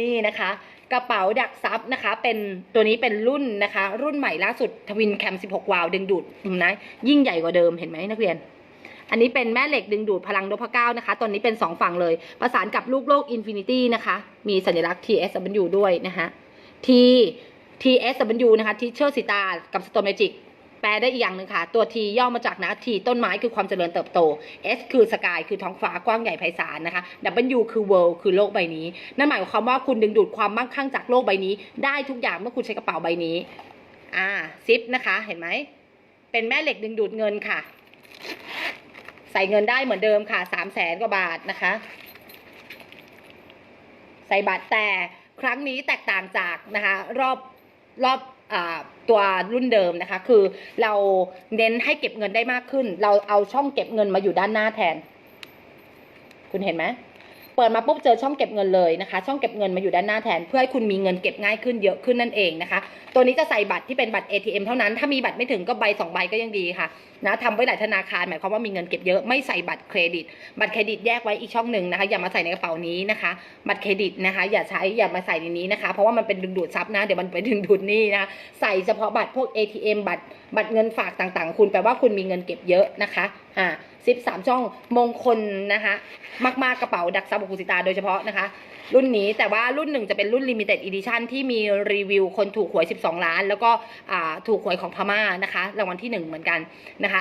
นี่นะคะกระเป๋าดักซับนะคะ เป็นตัวนี้เป็นรุ่นนะคะ รุ่นใหม่ล่าสุดทวินแคม 16 วาล์วดึงดูดนะยิ่งใหญ่กว่าเดิมเห็นไหมนักเรียน อันนี้เป็นแม่เหล็กดึงดูดพลังนพเก้านะคะตัวนี้เป็น 2 ฝั่งเลย ประสานกับลูกโลกอินฟินิตี้นะคะ มีสัญลักษณ์ TSW ด้วยนะคะ T TSW นะคะ Teacher สิตากับ Storm Magic แปลได้อีกอย่างหนึ่งค่ะ ตัว T ย่อมาจากนะ T ต้นไม้คือความเจริญเติบโต S คือสกายคือท้องฟ้ากว้างใหญ่ไพศาลนะคะ W คือ world คือโลกใบนี้ นั่นหมายความว่าคุณดึงดูดความมั่งคั่งจากโลกใบนี้ ได้ทุกอย่างเมื่อคุณใช้กระเป๋าใบนี้ อ่าซิปนะคะเห็นไหม เป็นแม่เหล็กดึงดูดเงินค่ะ ใส่เงินได้เหมือนเดิมค่ะสามแสนกว่าบาทนะคะ ใส่บัตรแต่ครั้งนี้แตกต่างจากนะคะ รอบรอบ ตัวรุ่นเดิมนะคะ คือเราเน้นให้เก็บเงินได้มากขึ้น เราเอาช่องเก็บเงินมาอยู่ด้านหน้าแทน คุณเห็นไหม เปิดมาปุ๊บเจอช่องเก็บเงินเลยนะคะ ช่องเก็บเงินมาอยู่ด้านหน้าแทน เพื่อให้คุณมีเงินเก็บง่ายขึ้นเยอะขึ้นนั่นเองนะคะ ตัวนี้จะใส่บัตรที่เป็นบัตร ATM เท่านั้น ถ้ามีบัตรไม่ถึงก็ใบสองใบก็ยังดีค่ะนะทำไว้หลายธนาคารหมายความว่ามีเงินเก็บเยอะไม่ใส่บัตรเครดิต บัตรเครดิตแยกไว้อีกช่องหนึ่งนะคะ อย่ามาใส่ในกระเป๋านี้นะคะ บัตรเครดิตนะคะ อย่าใช้อย่ามาใส่ในนี้นะคะ เพราะว่ามันเป็นดึงดูดทรัพย์นะเดี๋ยวมันไปดึงดูดนี่นะคะใส่เฉพาะบัตรพวก ATM บัตรบัตรเงินฝากต่างๆ คุณแปลว่าคุณมีเงินเก็บเยอะนะคะ อ่าสิบสามช่องมงคลนะคะ มากๆกระเป๋าดักซับของคุณสิตาโดยเฉพาะนะคะ รุ่นนี้แต่ว่ารุ่นหนึ่งจะเป็นรุ่น limited edition ที่มีรีวิวคนถูกหวย 12 ล้าน แล้วก็อ่าถูกหวยของพม่านะคะรางวัลที่ 1 เหมือนกันนะคะ